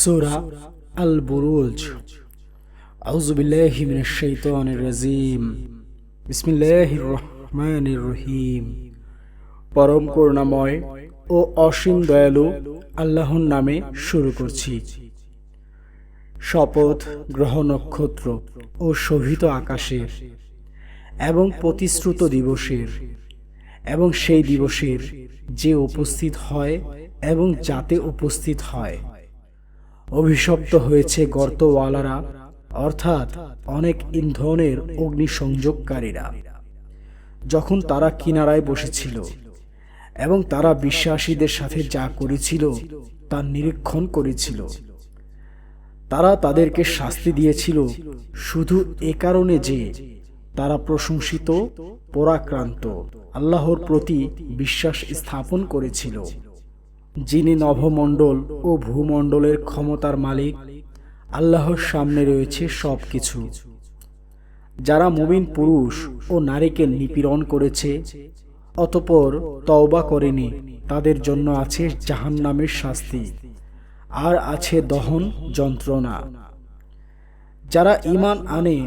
সূরা আল বুরুজ আউযু বিল্লাহি মিনাশ শাইতানির রাজিম। বিসমিল্লাহির রহমানির রহিম। পরম করুণাময় ও অসীম দয়ালু আল্লাহর নামে শুরু করছি। শপথ, গ্রহ নক্ষত্র ও শোভিত আকাশের এবং প্রতিশ্রুত দিবসের এবং সেই দিবসের যে উপস্থিত হয় এবং যাতে উপস্থিত হয়। অভিশপ্ত হয়েছে গর্তওয়ালারা, অর্থাৎ অনেক ইন্ধনের অগ্নিসংযোগকারীরা। যখন তারা কিনারায় বসেছিল এবং তারা বিশ্বাসীদের সাথে যা করেছিল তা নিরীক্ষণ করেছিল, তারা তাদেরকে শাস্তি দিয়েছিল শুধু এ কারণে যে তারা প্রশংসিত, পরাক্রান্ত, আল্লাহর প্রতি বিশ্বাস স্থাপন করেছিল। যিনি নভমণ্ডল ও ভূমণ্ডলের ক্ষমতার মালিক, আল্লাহর সামনে রয়েছে সব কিছু যারা মুমিন পুরুষ ও নারীকে নিপীড়ন করেছে, অতপর তওবা করেনি, তাদের জন্য আছে জাহান্নামের শাস্তি, আর আছে দহন যন্ত্রণা। যারা ইমান আনে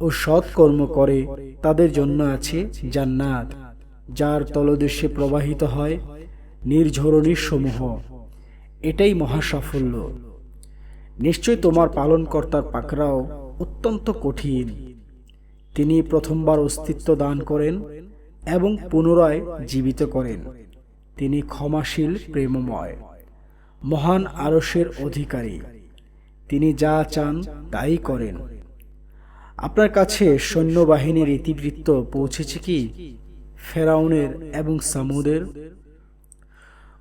ও সৎকর্ম করে, তাদের জন্য আছে জান্নাত, যার তলদেশে প্রবাহিত হয় নির্ঝরণীর সমূহ এটাই মহা সাফল্য নিশ্চয় তোমার পালনকর্তার পাকরাও অত্যন্ত কঠিন। তিনি প্রথমবার অস্তিত্ব দান করেন এবং পুনরায় জীবিত করেন। তিনি ক্ষমাশীল, প্রেমময়, মহান আরসের অধিকারী। তিনি যা চান তাই করেন। আপনার কাছে সৈন্যবাহিনীর ইতিবৃত্ত পৌঁছেছে কি? ফেরাউনের এবং সামুদের?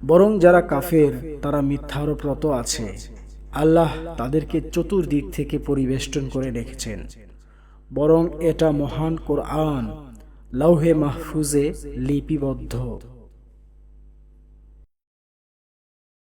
বরং যারা কাফের, তারা মিথ্যারোপ্রত আছে। আল্লাহ তাদেরকে চতুর্দিক থেকে পরিবেষ্টন করে রেখেছেন। বরং এটা মহান কোরআন, লৌহে মাহফুজে লিপিবদ্ধ।